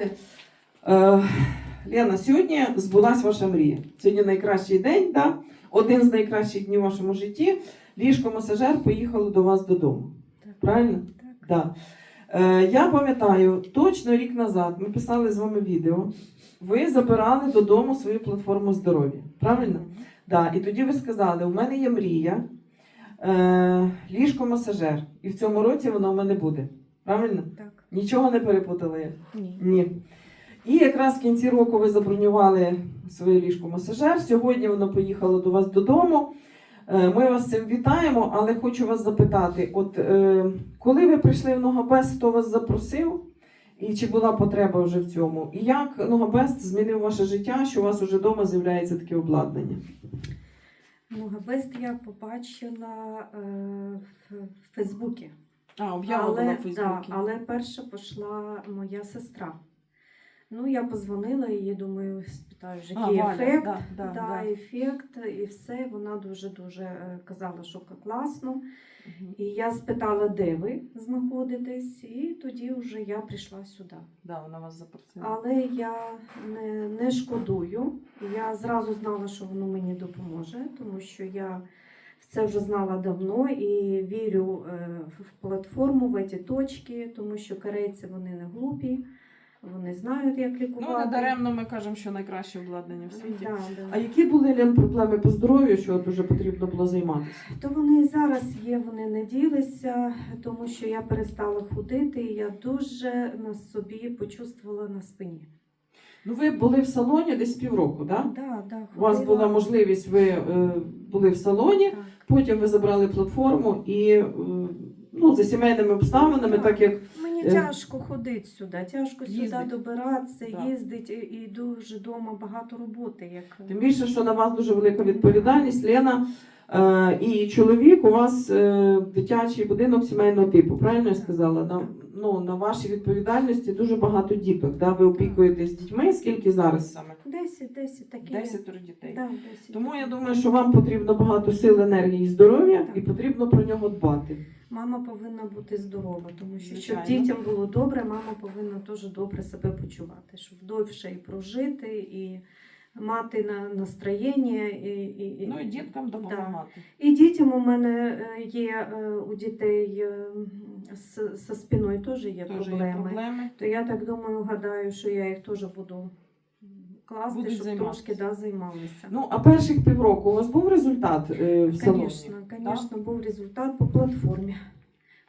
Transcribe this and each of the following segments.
Е, Лена, сьогодні збулась ваша мрія. Сьогодні найкращий день, да? один з найкращих днів в вашому житті. Ліжко-масажер поїхало до вас додому. Так. Правильно? Так. Да. Е, я пам'ятаю, точно рік назад ми писали з вами відео. Ви забирали додому свою платформу здоров'я. Правильно? Да. І тоді ви сказали: у мене є мрія, е, ліжко-масажер. І в цьому році воно в мене буде. Правильно? Так. Нічого не перепутали. Ні. Ні. І якраз в кінці року ви забронювали своє ліжко-масажер. Сьогодні воно поїхало до вас додому. Е, Ми вас цим вітаємо, але хочу вас запитати: от е, коли ви прийшли в Ногабест, хто вас запросив? І чи була потреба вже в цьому? І як Ногабест змінив ваше життя, що у вас уже вдома з'являється таке обладнання? Ногабест я побачила е, в Фейсбуці. А, Але, да, але перша пішла моя сестра. Ну, я позвонила їй, думаю, спитаю, який ефект. да, да, Да, да. ефект і все. Вона дуже-дуже е, казала, що класно. Мгм. І я спитала, де ви знаходитесь, і тоді вже я прийшла сюди. Да, вона вас запросила. Але я не, не шкодую. Я зразу знала, що воно мені допоможе, тому що я це вже знала давно і вірю е, в платформу, в ці точки, тому що корейці вони не глупі, вони знають, як Ну, лікувати. не даремно ми кажемо, що найкраще обладнання в світі. Да, да. А які були Лен, проблеми по здоров'ю, що дуже потрібно було займатися? То вони і зараз є, вони не ділися, тому що я перестала ходити, і я дуже на собі почувствувала на спині. Ну, ви були в салоні десь півроку, так? Да? Да, да, У вас була можливість, ви е, були в салоні, Так. потім ви забрали платформу і е, ну, за сімейними обставинами, Так. так як Мені Е, тяжко ходити сюди, тяжко їздить. сюди добиратися, Да. їздити, і дуже вдома багато роботи. Як... тим більше, що на вас дуже велика відповідальність, Лена. Е, і чоловік у вас е, дитячий будинок сімейного типу, правильно я сказала? Ну, на вашій відповідальності дуже багато діток. Да? Ви опікуєтесь дітьми. Скільки зараз саме? 10, 10 такі. Десятеро дітей. Да, 10 Тому я думаю, що вам потрібно багато сил, енергії і здоров'я, і потрібно про нього дбати. Мама повинна бути здорова, тому що Звичайно. щоб дітям було добре, мама повинна теж добре себе почувати, щоб довше і прожити, і мати на настроєння. І, і. Ну і діткам допомагати. І дітям у мене е, є е, у дітей е, з, зі спиною теж є Теж є проблеми. проблеми. То я так думаю, гадаю, що я їх теж буду класти, Будуть щоб займатися. трошки да, займалися. Ну, а перших півроку у вас був результат е, в салоні? Звісно, звісно, був результат по платформі.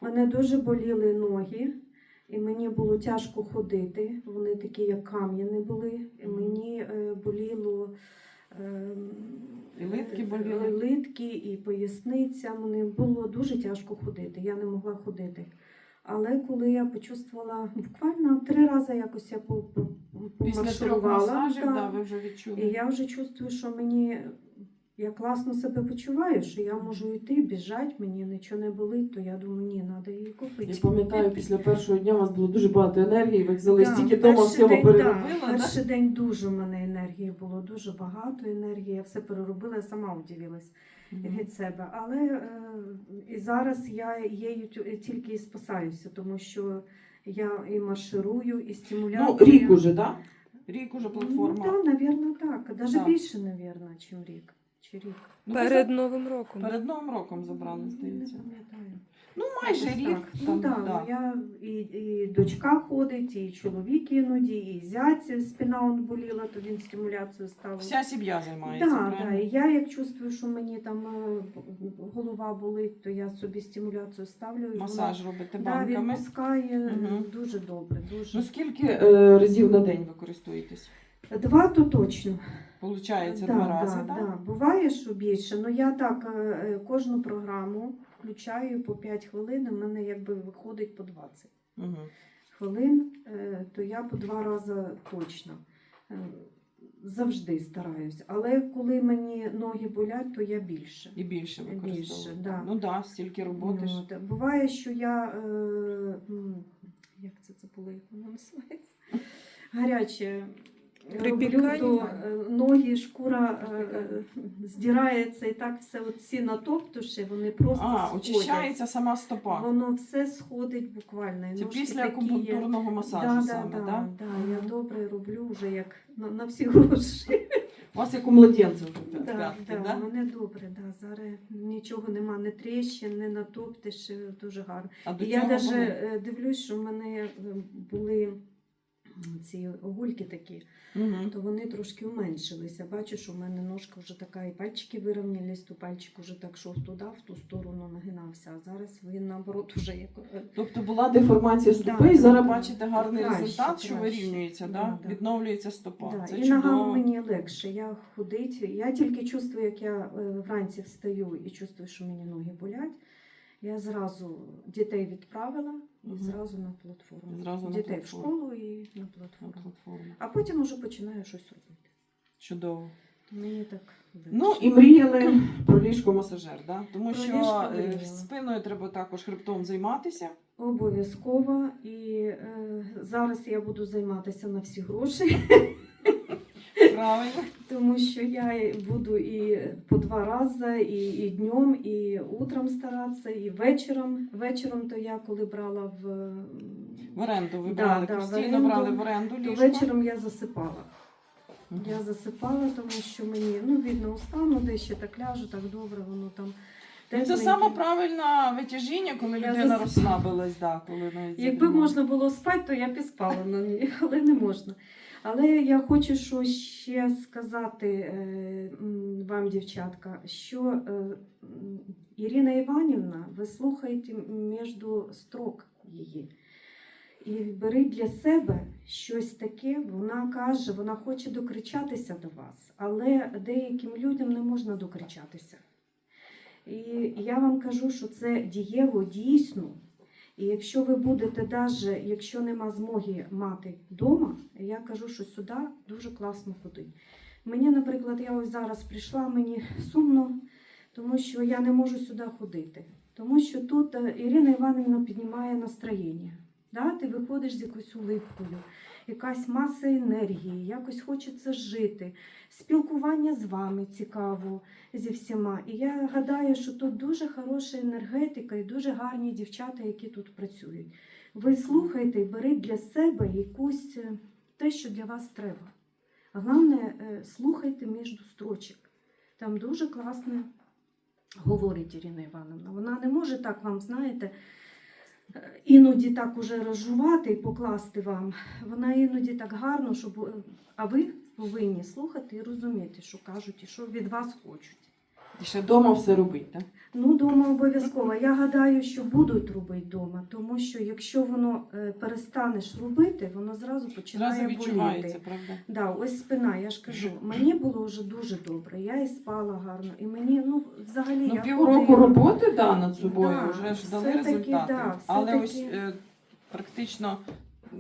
Мене дуже боліли ноги, і мені було тяжко ходити. Вони такі, як кам'яні були. І мені е, боліло. е, І литки е, боліли? литки, і поясниця. Мені було дуже тяжко ходити. Я не могла ходити. Але коли я почувствувала буквально три рази якось я по- по- Після трьох масажів, да, да, ви вже відчули. і я вже чувствую, що мені я класно себе почуваю, що я можу йти, біжати, мені нічого не болить, то я думаю, ні, треба її купити. Я пам'ятаю, після першого дня у вас було дуже багато енергії, ви взяли Да, стільки перший всього день, переробила. да, да? перший день дуже в мене енергії було, дуже багато енергії. Я все переробила, я сама удивилась Мгм. від себе. Але е, і зараз я її тільки і спасаюся, тому що я і марширую, і Ну, рік уже, так? Рік уже Ну, платформа. так, навірно, так. Навіть Так. більше, навірно, ніж рік. Чи рік. Ну, Перед за- Новим роком. перед Новим роком забрали, здається. Не пам'ятаю. Ну, майже Якось рік. так. Там, ну, так, да. ну, я і, і дочка ходить, і чоловік іноді, і зять спина он боліла, то він стимуляцію ставив. Вся сім'я займається, Да, да. правильно? І я як чувствую, що мені там е, голова болить, то я собі стимуляцію ставлю. і вона- Масаж робите Да, банками. відпускає Мгм. дуже добре. Дуже. Ну, скільки е, разів на день ви користуєтесь? Два то точно. Получається Да, два рази, да, так? да. Буває, що більше. Ну я так е, е, кожну програму включаю по 5 хвилин, у мене якби виходить по 20 Угу. хвилин, е, то я по два рази точно. Е, Завжди стараюсь. Але коли мені ноги болять, то я більше. І більше Більше, да. Ну так, да, стільки роботи ж. Ну, от, Буває, що я. Е, як це це було, як воно називається? Гаряче. Роблю, Припікання? то е, ноги, шкура е, е, здирається і так все оці натоптуші, вони просто А, сходять. очищається сама стопа. Воно все сходить буквально. Це ножки після такі є. масажу да, саме, да, так? да, да, Я добре роблю вже як на, на всі гроші. У вас як у младенця вже Да, да, да? Мене добре, да. зараз нічого нема, не тріщин, не натоптиш, дуже гарно. А до І я навіть дивлюсь, що в мене були ці гульки такі, Мгм. то вони трошки уменшилися. Бачу, що в мене ножка вже така, і пальчики вирівнялись, то пальчик вже так йшов туди, в ту сторону нагинався. А зараз він наоборот уже як е, Тобто була деформація стопи, Да, і зараз да. бачите гарний Краще, результат, що краще. вирівнюється, Да, да? да. відновлюється стопа. Да, Це і ногам мені легше. Я ходить. Я тільки чувствую, як я е, вранці встаю і чувствую, що мені ноги болять. Я зразу дітей відправила і Мгм. зразу на платформу. Зразу на дітей платформу. в школу і на На платформу. платформу. А потім уже починаю щось робити. Чудово. То мені так легше. Ну і мріяли про ліжко масажер, да? тому Про що ліжко е, спиною треба також хребтом займатися. Обов'язково. І е, зараз я буду займатися на всі гроші, Правильно. тому що я буду і по два рази, і, і днем, і утром старатися, і вечором. Вечором то я коли брала в В оренду ви Да, брали, да, в постійно оренду. брали в оренду то ліжко. вечором я засипала. Мгм. Я засипала, тому що мені ну видно устану, де ще так ляжу, так добре, воно там. Ну, це тепленьке. саме правильне витяжіння, коли Я людина засип- розслабилась, да, коли навіть Якби можна було спати, то я б і спала на ній, але не можна. Але я хочу що ще сказати е, вам, дівчатка, що е, Ірина Іванівна, ви слухаєте між строк її. І беріть для себе щось таке, вона каже, вона хоче докричатися до вас, але деяким людям не можна докричатися. І я вам кажу, що це дієво дійсно. І якщо ви будете, навіть якщо нема змоги мати вдома, я кажу, що сюди дуже класно ходить. Мені, наприклад, я ось зараз прийшла, мені сумно, тому що я не можу сюди ходити. Тому що тут е, Ірина Іванівна піднімає настроєння. Да? Ти виходиш з якоюсь улипкою, якась маса енергії, якось хочеться жити, спілкування з вами цікаво зі всіма. І я гадаю, що тут дуже хороша енергетика і дуже гарні дівчата, які тут працюють. Ви слухайте і беріть для себе якусь е, те, що для вас треба. А головне, е, слухайте між строчок. Там дуже класно говорить Ірина Івановна. Вона не може так вам, знаєте, іноді так уже розжувати і покласти вам. Вона іноді так гарно, щоб. е, А ви повинні слухати і розуміти, що кажуть і що від вас хочуть. І ще вдома все робить, так? Ну, дома обов'язково. Я гадаю, що будуть робити вдома, тому що якщо воно е, перестанеш робити, воно зразу починає відчувається, боліти. правда? Да, ось спина, я ж кажу, мені було вже дуже добре. Я і спала гарно, і мені ну взагалі Ну, я півроку ходила. роботи да, над собою Да, вже ж дали все-таки, результати. да, Але все-таки. ось е, практично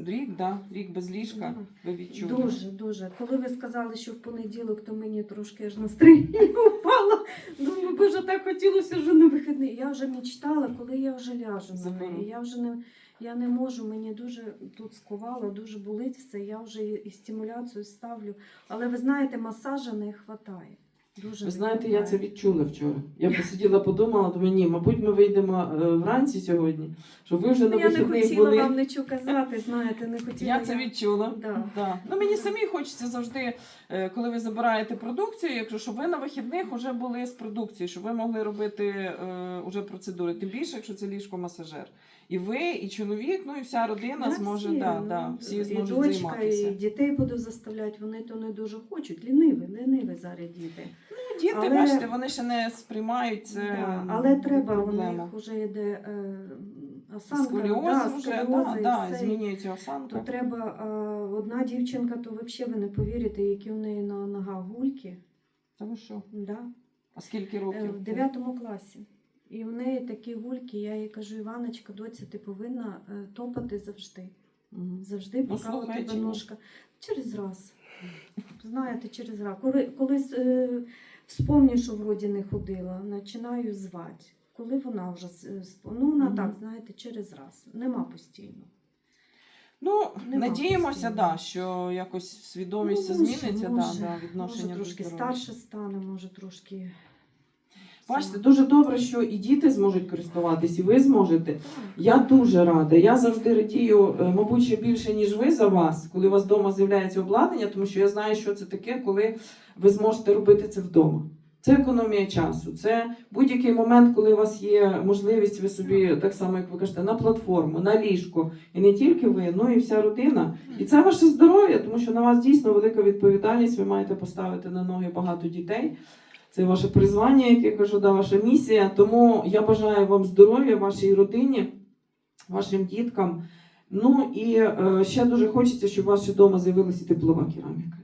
рік, да, рік без ліжка ви відчули. Дуже, дуже. Коли ви сказали, що в понеділок, то мені трошки аж настроєння. Думаю, боже, так хотілося вже на вихідний. Я вже мечтала, коли я вже ляжу на неї. Я вже не, я не можу, мені дуже тут скувало, дуже болить все. Я вже і, і стимуляцію ставлю. Але ви знаєте, масажа не вистачає. Дуже Ви знаєте, я це відчула вчора. Я посиділа, подумала, думаю, ні, мабуть, ми вийдемо е, вранці сьогодні, щоб ви вже на Ну, я не хотіла були. вам нічого казати, знаєте, не хотіла. Я це відчула. Да. Да. Ну мені самі хочеться завжди, е, коли ви забираєте продукцію, якщо щоб ви на вихідних вже були з продукцією, щоб ви могли робити е, уже процедури. Тим більше, якщо це ліжко-масажер. І ви, і чоловік, ну і вся родина Да, зможе, всі, да, ну, да, всі і зможуть дочка, займатися. І дітей буду заставляти, вони то не дуже хочуть. Ліниві, ліниві зараз діти. Ну, Діти, але- бачите, вони ще не сприймають це. Да, але треба, у них вже йде е, осанка, Сколіоз да, вже, да, То треба е, одна дівчинка, то взагалі ви не повірите, які в неї на ногах гульки. Та ви що? Да? А скільки Е, років? В 9 класі. І в неї такі гульки, я їй кажу, Іваночка, доця, ти повинна е, топати завжди. Завжди Ну, поки у тебе ножка. Через раз. Знаєте, через раз. Коли, колись е, вспомню, що вроді не ходила, починаю звати. Коли вона вже е, ну вона Мгм. так, знаєте, через раз. Нема постійно. Ну, Нема надіємося, постійно. да, що якось свідомість Ну, зміниться, може, да, да, може трошки старше стане, може трошки. Бачите, дуже добре, що і діти зможуть користуватись, і ви зможете. Я дуже рада. Я завжди радію, е, мабуть, ще більше, ніж ви за вас, коли у вас вдома з'являється обладнання, тому що я знаю, що це таке, коли ви зможете робити це вдома. Це економія часу. Це будь-який момент, коли у вас є можливість, ви собі так само, як ви кажете, на платформу, на ліжко, і не тільки ви, ну і вся родина. І це ваше здоров'я, тому що на вас дійсно велика відповідальність. Ви маєте поставити на ноги багато дітей. Це ваше призвання, як я кажу, да, ваша місія. Тому я бажаю вам здоров'я, вашій родині, вашим діткам. Ну і е, ще дуже хочеться, щоб у вас вдома з'явилася теплова кераміка.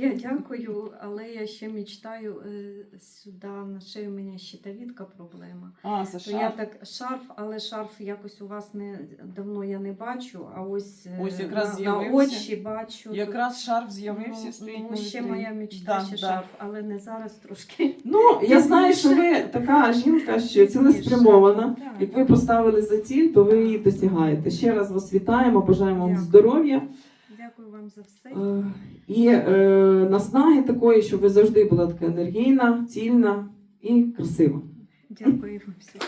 Я дякую, але я ще мечтаю е, сюди на шею у мене щитовідка проблема. А, це То я так шарф, але шарф якось у вас не давно я не бачу, а ось, е, Ось якраз на, на з'явився. очі бачу. Якраз шарф Ну, з'явився, стоїть ну, на ще вітрині. моя мечта, Да, ще да. шарф, але не зараз трошки. Ну, я знаю, що ви така жінка, що цілеспрямована. Так. Як ви поставили за ціль, то ви її досягаєте. Ще раз вас вітаємо, бажаємо вам Дякую. здоров'я. Вам за все. Е, І е, наснаги такої, щоб ви завжди була така енергійна, цільна і красива. Дякую вам всім.